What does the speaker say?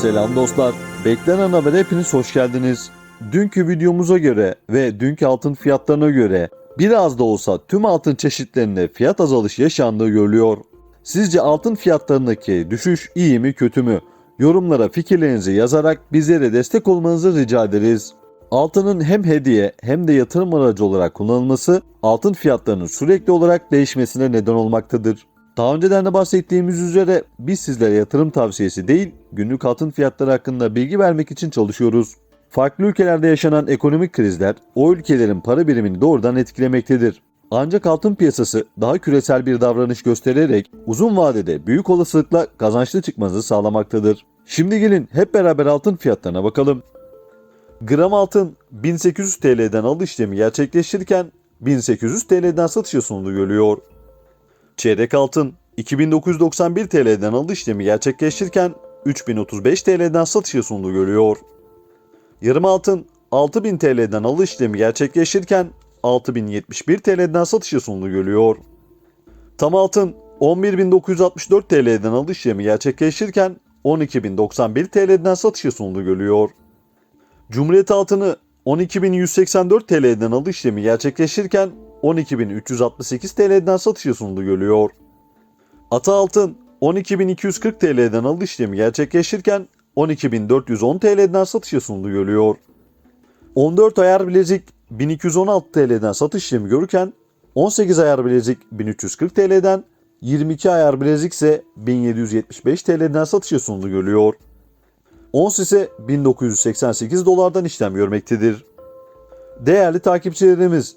Selam dostlar. Beklenen habere hepiniz hoş geldiniz. Dünkü videomuza göre ve dünkü altın fiyatlarına göre biraz da olsa tüm altın çeşitlerinde fiyat azalışı yaşandığı görülüyor. Sizce altın fiyatlarındaki düşüş iyi mi kötü mü? Yorumlara fikirlerinizi yazarak bizlere destek olmanızı rica ederiz. Altının hem hediye hem de yatırım aracı olarak kullanılması altın fiyatlarının sürekli olarak değişmesine neden olmaktadır. Daha önceden de bahsettiğimiz üzere biz sizlere yatırım tavsiyesi değil, günlük altın fiyatları hakkında bilgi vermek için çalışıyoruz. Farklı ülkelerde yaşanan ekonomik krizler o ülkelerin para birimini doğrudan etkilemektedir. Ancak altın piyasası daha küresel bir davranış göstererek uzun vadede büyük olasılıkla kazançlı çıkmanızı sağlamaktadır. Şimdi gelin hep beraber altın fiyatlarına bakalım. Gram altın 1800 TL'den alış işlemi gerçekleştirirken 1800 TL'den satışa sunulduğu görülüyor. Çeyrek altın 2991 TL'den alış işlemi gerçekleştirirken 3035 TL'den satışa sunduğu görülüyor. Yarım altın 6000 TL'den alış işlemi gerçekleştirirken 6071 TL'den satışa sunduğu görülüyor. Tam altın 11964 TL'den alış işlemi gerçekleştirirken 12091 TL'den satışa sunduğu görülüyor. Cumhuriyet altını 12.184 TL'den alış işlemi gerçekleştirirken 12.368 TL'den satışa sunduğu görülüyor. Ata altın 12.240 TL'den alış işlemi gerçekleştirirken 12.410 TL'den satışa sunduğu görülüyor. 14 ayar bilezik 1216 TL'den satış işlemi görürken 18 ayar bilezik 1340 TL'den 22 ayar bilezik ise 1775 TL'den satışa sunduğu görülüyor. Ons ise 1988 dolardan işlem görmektedir. Değerli takipçilerimiz,